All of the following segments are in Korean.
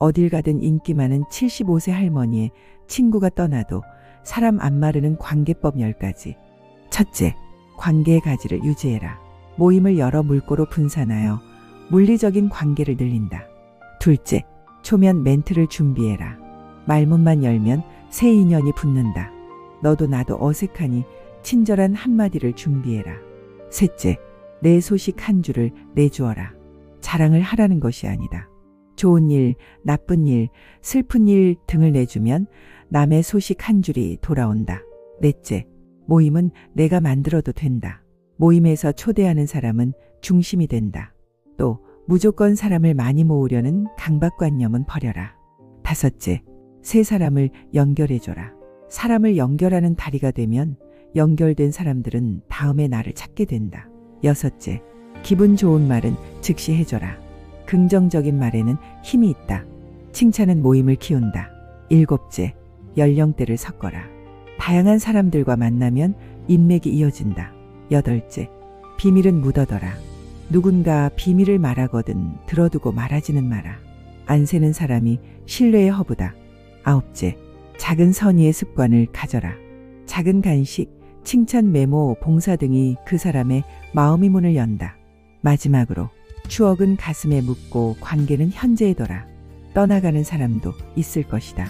어딜 가든 인기 많은 75세 할머니의 친구가 떠나도 사람 안 마르는 관계법 10가지. 첫째, 관계의 가지를 유지해라. 모임을 여러 물꼬로 분산하여 물리적인 관계를 늘린다. 둘째, 초면 멘트를 준비해라. 말문만 열면 새 인연이 붙는다. 너도 나도 어색하니 친절한 한마디를 준비해라. 셋째, 내 소식 한 줄을 내주어라. 자랑을 하라는 것이 아니다. 좋은 일, 나쁜 일, 슬픈 일 등을 내주면 남의 소식 한 줄이 돌아온다. 넷째, 모임은 내가 만들어도 된다. 모임에서 초대하는 사람은 중심이 된다. 또 무조건 사람을 많이 모으려는 강박관념은 버려라. 다섯째, 세 사람을 연결해줘라. 사람을 연결하는 다리가 되면 연결된 사람들은 다음에 나를 찾게 된다. 여섯째, 기분 좋은 말은 즉시 해줘라. 긍정적인 말에는 힘이 있다. 칭찬은 모임을 키운다. 일곱째, 연령대를 섞어라. 다양한 사람들과 만나면 인맥이 이어진다. 여덟째, 비밀은 묻어둬라. 누군가 비밀을 말하거든 들어두고 말하지는 마라. 안 새는 사람이 신뢰의 허브다. 아홉째, 작은 선의의 습관을 가져라. 작은 간식, 칭찬 메모, 봉사 등이 그 사람의 마음의 문을 연다. 마지막으로 추억은 가슴에 묻고 관계는 현재에 둬라. 떠나가는 사람도 있을 것이다.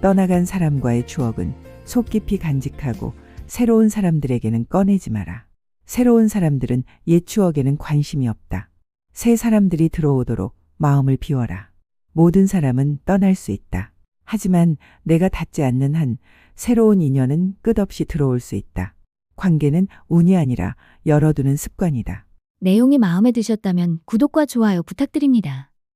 떠나간 사람과의 추억은 속 깊이 간직하고 새로운 사람들에게는 꺼내지 마라. 새로운 사람들은 옛 추억에는 관심이 없다. 새 사람들이 들어오도록 마음을 비워라. 모든 사람은 떠날 수 있다. 하지만 내가 닿지 않는 한 새로운 인연은 끝없이 들어올 수 있다. 관계는 운이 아니라 열어두는 습관이다. 내용이 마음에 드셨다면 구독과 좋아요 부탁드립니다.